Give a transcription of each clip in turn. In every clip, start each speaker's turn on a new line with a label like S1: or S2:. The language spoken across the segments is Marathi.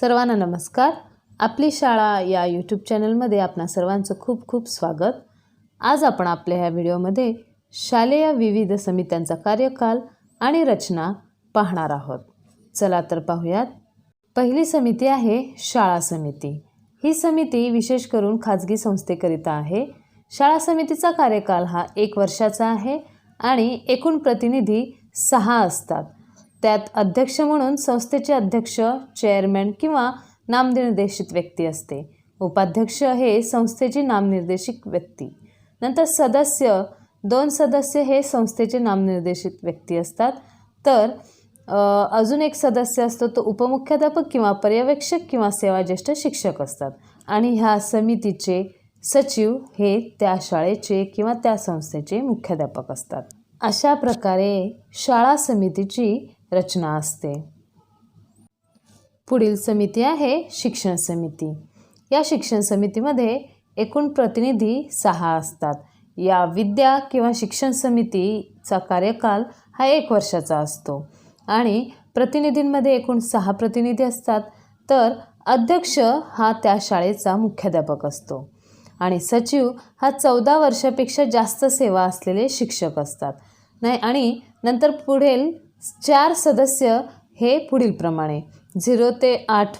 S1: सर्वांना नमस्कार. आपली शाळा या यूट्यूब चॅनलमध्ये आपणा सर्वांचं खूप खूप स्वागत. आज आपण आपल्या ह्या व्हिडिओमध्ये शालेय विविध समित्यांचा कार्यकाल आणि रचना पाहणार आहोत. चला तर पाहूयात. पहिली समिती आहे शाळा समिती. ही समिती विशेष करून खाजगी संस्थेकरिता आहे. शाळा समितीचा कार्यकाल हा एक वर्षाचा आहे आणि एकूण प्रतिनिधी सहा असतात. त्यात अध्यक्ष म्हणून संस्थेचे अध्यक्ष चेअरमॅन किंवा नामनिर्देशित व्यक्ती असते. उपाध्यक्ष हे संस्थेची नामनिर्देशित व्यक्ती. नंतर सदस्य दोन सदस्य हे संस्थेचे नामनिर्देशित व्यक्ती असतात. तर अजून एक सदस्य असतो तो उपमुख्याध्यापक किंवा पर्यवेक्षक किंवा सेवाज्येष्ठ शिक्षक असतात. आणि ह्या समितीचे सचिव हे त्या शाळेचे किंवा त्या संस्थेचे मुख्याध्यापक असतात. अशा प्रकारे शाळा समितीची रचना असते. पुढील समिती आहे शिक्षण समिती. या शिक्षण समितीमध्ये एकूण प्रतिनिधी सहा असतात. या विद्या किंवा शिक्षण समितीचा कार्यकाल हा एक वर्षाचा असतो. आणि प्रतिनिधींमध्ये एकूण सहा प्रतिनिधी असतात. तर अध्यक्ष हा त्या शाळेचा मुख्याध्यापक असतो. आणि सचिव हा चौदा वर्षापेक्षा जास्त सेवा असलेले शिक्षक असतात. नाही आणि नंतर पुढील चार सदस्य हे पुढीलप्रमाणे झिरो ते आठ.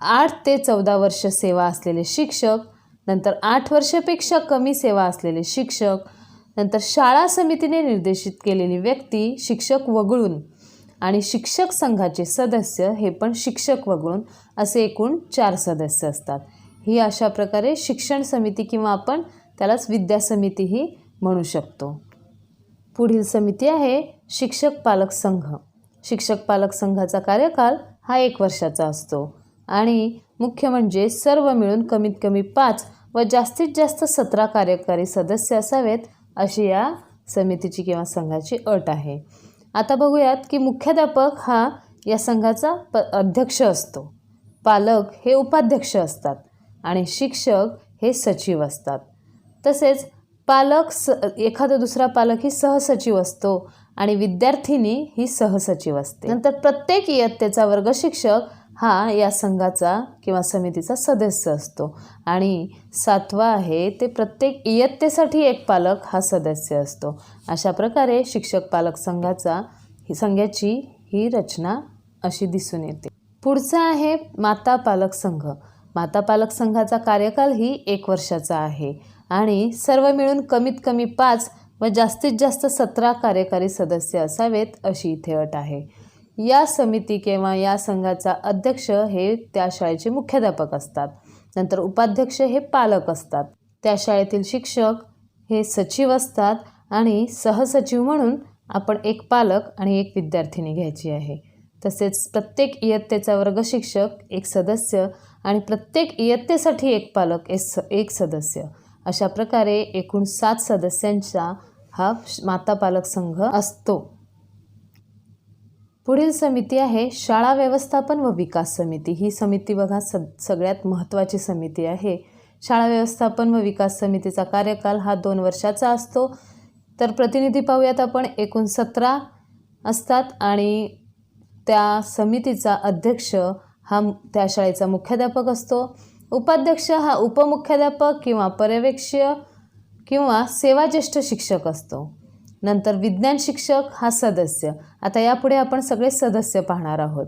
S1: आठ ते चौदा वर्ष सेवा असलेले शिक्षक नंतर आठ वर्षापेक्षा कमी सेवा असलेले शिक्षक नंतर शाळा समितीने निर्देशित केलेली व्यक्ती शिक्षक वगळून आणि शिक्षक संघाचे सदस्य हे पण शिक्षक वगळून असे एकूण चार सदस्य असतात. ही अशा प्रकारे शिक्षण समिती किंवा आपण त्यालाच विद्या समितीही म्हणू शकतो. पुढील समिती आहे शिक्षक पालक संघ. शिक्षक पालक संघाचा कार्यकाल हा एक वर्षाचा असतो. आणि मुख्य म्हणजे सर्व मिळून कमीत कमी पाच व जास्तीत जास्त सतरा कार्यकारी सदस्य असावेत अशी या समितीची किंवा संघाची अट आहे. आता बघूयात की मुख्याध्यापक हा या संघाचा प अध्यक्ष असतो. पालक हे उपाध्यक्ष असतात आणि शिक्षक हे सचिव असतात. तसेच पालक स एखादा दुसरा पालक ही सहसचिव असतो आणि विद्यार्थिनी ही सहसचिव असते. नंतर प्रत्येक इयत्तेचा वर्ग शिक्षक हा या संघाचा किंवा समितीचा सदस्य असतो. आणि सातवा आहे ते प्रत्येक इयत्तेसाठी एक पालक हा सदस्य असतो. अशा प्रकारे शिक्षक पालक संघाचा ही संघाची ही रचना अशी दिसून येते. पुढचा आहे माता पालक संघ. माता पालक संघाचा कार्यकाल ही एक वर्षाचा आहे. आणि सर्व मिळून कमीत कमी पाच व जास्तीत जास्त सतरा कार्यकारी सदस्य असावेत अशी इथे अट आहे. या समिती किंवा या संघाचा अध्यक्ष हे त्या शाळेचे मुख्याध्यापक असतात. नंतर उपाध्यक्ष हे पालक असतात. त्या शाळेतील शिक्षक हे सचिव असतात आणि सहसचिव म्हणून आपण एक पालक आणि एक विद्यार्थिनी घ्यायची आहे. तसेच प्रत्येक इयत्तेचा वर्ग शिक्षक एक सदस्य आणि प्रत्येक इयत्तेसाठी एक पालक एस एक सदस्य. अशा प्रकारे एकूण सात सदस्यांचा हा माता पालक संघ असतो. पुढील समिती आहे शाळा व्यवस्थापन व विकास समिती. ही समिती बघा स सगळ्यात महत्त्वाची समिती आहे. शाळा व्यवस्थापन व विकास समितीचा कार्यकाल हा दोन वर्षाचा असतो. तर प्रतिनिधी पाहूयात आपण एकूण सतरा असतात आणि त्या समितीचा अध्यक्ष हा त्या शाळेचा मुख्याध्यापक असतो. उपाध्यक्ष हा उपमुख्याध्यापक किंवा पर्यवेक्षीय किंवा सेवाज्येष्ठ शिक्षक असतो. नंतर विज्ञान शिक्षक हा सदस्य. आता यापुढे आपण सगळे सदस्य पाहणार आहोत.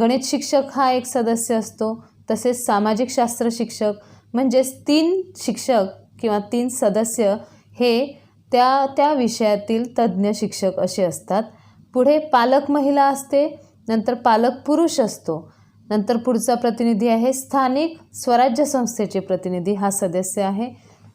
S1: गणित शिक्षक हा एक सदस्य असतो. तसेच सामाजिक शास्त्र शिक्षक म्हणजेच तीन शिक्षक किंवा तीन सदस्य हे त्या त्या विषयातील तज्ज्ञ शिक्षक असे असतात. पुढे पालक महिला असते. नंतर पालक पुरुष असतो. नंतर पुढचा प्रतिनिधी आहे स्थानिक स्वराज्य संस्थेचे प्रतिनिधी हा सदस्य आहे.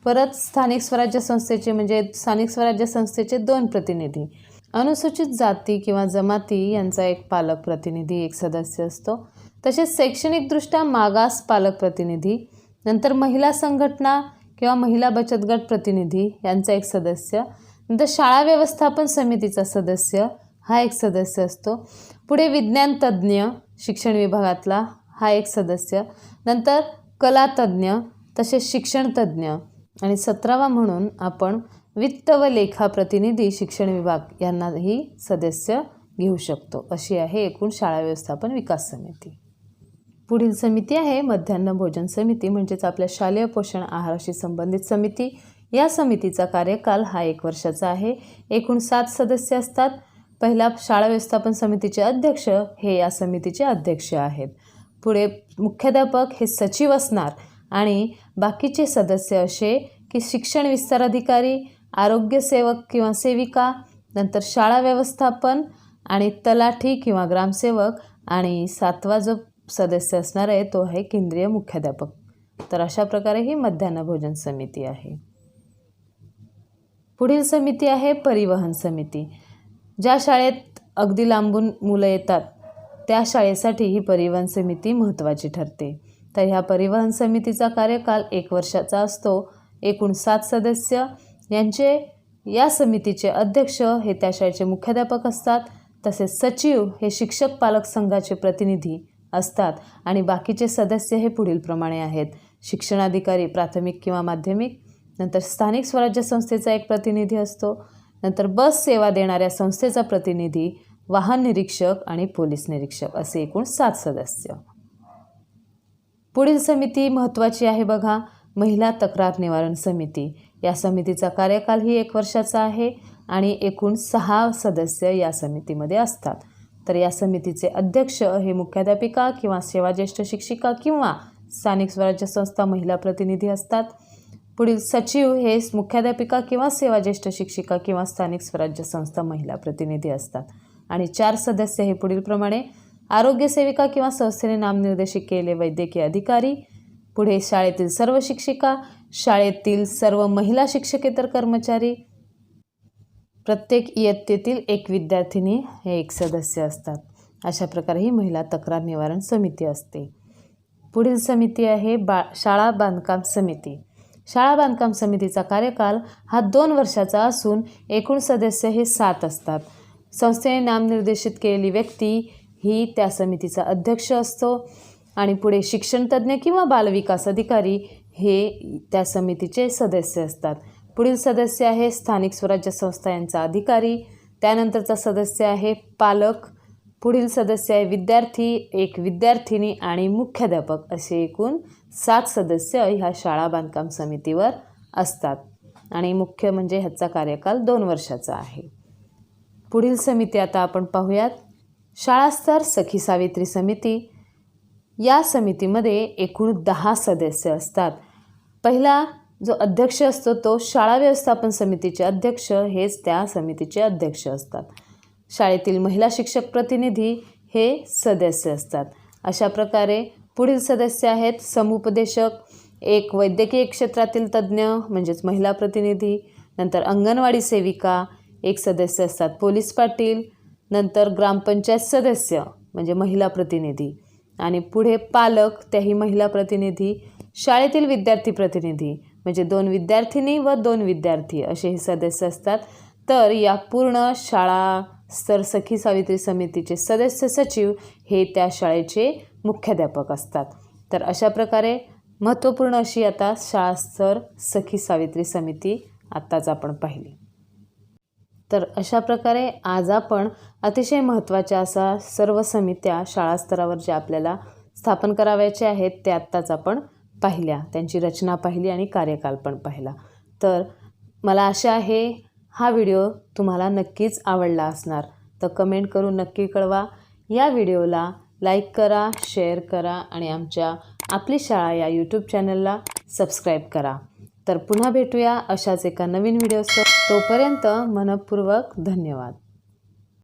S1: परत स्थानिक स्वराज्य संस्थेचे म्हणजे स्थानिक स्वराज्य संस्थेचे दोन प्रतिनिधी. अनुसूचित जाती किंवा जमाती यांचा एक पालक प्रतिनिधी एक सदस्य असतो. तसेच शैक्षणिकदृष्ट्या मागास पालक प्रतिनिधी नंतर महिला संघटना किंवा महिला बचत गट प्रतिनिधी यांचा एक सदस्य. नंतर शाळा व्यवस्थापन समितीचा सदस्य हा एक सदस्य असतो. पुढे विज्ञान तज्ज्ञ शिक्षण विभागातला हा एक सदस्य नंतर कला तज्ज्ञ तसेच शिक्षण तज्ज्ञ आणि सतरावा म्हणून आपण वित्त व लेखा प्रतिनिधी शिक्षण विभाग यांनाही सदस्य घेऊ शकतो. अशी आहे एकूण शाळा व्यवस्थापन विकास समिती. पुढील समिती आहे मध्यान्ह भोजन समिती म्हणजेच आपल्या शालेय पोषण आहाराशी संबंधित समिती. या समितीचा कार्यकाल हा एक वर्षाचा आहे. एकूण सात सदस्य असतात. पहिला शाळा व्यवस्थापन समितीचे अध्यक्ष हे या समितीचे अध्यक्ष आहेत. पुढे मुख्याध्यापक हे सचिव असणार आणि बाकीचे सदस्य असे की शिक्षण विस्तार अधिकारी आरोग्य सेवक किंवा सेविका नंतर शाळा व्यवस्थापन आणि तलाठी किंवा ग्रामसेवक आणि सातवा जो सदस्य असणार आहे तो आहे केंद्रीय मुख्याध्यापक. तर अशा प्रकारे ही मध्यान्ह भोजन समिती आहे. पुढील समिती आहे परिवहन समिती. ज्या शाळेत अगदी लांबून मुलं येतात त्या शाळेसाठी ही परिवहन समिती महत्त्वाची ठरते. तर ह्या परिवहन समितीचा कार्यकाल एक वर्षाचा असतो. एकूण सात सदस्य. यांचे या समितीचे अध्यक्ष हे त्या शाळेचे मुख्याध्यापक असतात. तसेच सचिव हे शिक्षक पालक संघाचे प्रतिनिधी असतात. आणि बाकीचे सदस्य हे पुढीलप्रमाणे आहेत. शिक्षणाधिकारी प्राथमिक किंवा माध्यमिक. नंतर स्थानिक स्वराज्य संस्थेचा एक प्रतिनिधी असतो. नंतर बस सेवा देणाऱ्या संस्थेचा प्रतिनिधी वाहन निरीक्षक आणि पोलीस निरीक्षक असे एकूण सात सदस्य. पुढील समिती महत्त्वाची आहे बघा. महिला तक्रार निवारण समिती. या समितीचा कार्यकालही एक वर्षाचा आहे आणि एकूण सहा सदस्य या समितीमध्ये असतात. तर या समितीचे अध्यक्ष हे मुख्याध्यापिका किंवा सेवाज्येष्ठ शिक्षिका किंवा स्थानिक स्वराज्य संस्था महिला प्रतिनिधी असतात. पुढील सचिव हे मुख्याध्यापिका किंवा सेवाज्येष्ठ शिक्षिका किंवा स्थानिक स्वराज्य संस्था महिला प्रतिनिधी असतात. आणि चार सदस्य हे पुढीलप्रमाणे आरोग्य सेविका किंवा संस्थेने नामनिर्देशित केलेले वैद्यकीय अधिकारी पुढे शाळेतील सर्व शिक्षिका शाळेतील सर्व महिला शिक्षकेतर कर्मचारी प्रत्येक इयत्तेतील एक विद्यार्थिनी हे एक सदस्य असतात. अशा प्रकारे ही महिला तक्रार निवारण समिती असते. पुढील समिती आहे बा शाळा बांधकाम समिती. शाळा बांधकाम समितीचा कार्यकाल हा दोन वर्षाचा असून एकूण सदस्य हे सात असतात. संस्थेने नामनिर्देशित केलेली व्यक्ती ही त्या समितीचा अध्यक्ष असतो आणि पुढे शिक्षणतज्ज्ञ किंवा बालविकास अधिकारी हे त्या समितीचे सदस्य असतात. पुढील सदस्य आहे स्थानिक स्वराज्य संस्था यांचा अधिकारी त्यानंतरचा सदस्य आहे पालक पुढील सदस्य आहे विद्यार्थी एक विद्यार्थिनी आणि मुख्याध्यापक असे एकूण सात सदस्य ह्या शाळा बांधकाम समितीवर असतात. आणि मुख्य म्हणजे ह्याचा कार्यकाल दोन वर्षाचा आहे. पुढील समिती आता आपण पाहूयात. शाळास्तर सखी सावित्री समिती. या समितीमध्ये एकूण दहा सदस्य असतात. पहिला जो अध्यक्ष असतो तो शाळा व्यवस्थापन समितीचे अध्यक्ष हेच त्या समितीचे अध्यक्ष असतात. शाळेतील महिला शिक्षक प्रतिनिधी हे सदस्य असतात. अशा प्रकारे पुढील सदस्य आहेत समुपदेशक एक वैद्यकीय क्षेत्रातील तज्ज्ञ म्हणजेच महिला प्रतिनिधी नंतर अंगणवाडी सेविका एक सदस्य असतात पोलीस पाटील नंतर ग्रामपंचायत सदस्य म्हणजे महिला प्रतिनिधी. आणि पुढे पालक त्याही महिला प्रतिनिधी शाळेतील विद्यार्थी प्रतिनिधी म्हणजे दोन विद्यार्थिनी व दोन विद्यार्थी असे हे सदस्य असतात. तर या पूर्ण शाळा स्तर सखी सावित्री समितीचे सदस्य सचिव हे त्या शाळेचे मुख्याध्यापक असतात. तर अशा प्रकारे महत्त्वपूर्ण अशी आता शाळास्तर सखी सावित्री समिती आत्ताच आपण पाहिली. तर अशा प्रकारे आज आपण अतिशय महत्त्वाच्या असा सर्व समित्या शाळा स्तरावर ज्या आपल्याला स्थापन करावयाचे आहेत ते आत्ताच आपण पाहिल्या. त्यांची रचना पाहिली आणि कार्यकाल पण पाहिला. तर मला आशा आहे हा व्हिडिओ तुम्हाला नक्कीच आवडला असणार. तर कमेंट करून नक्की कळवा. या व्हिडिओला लाईक करा शेअर करा आणि आमच्या आपली शाळा या यूट्यूब चॅनलला सबस्क्राईब करा. तर पुन्हा भेटूया अशाच एका नवीन व्हिडिओसह तोपर्यंत मनपूर्वक धन्यवाद.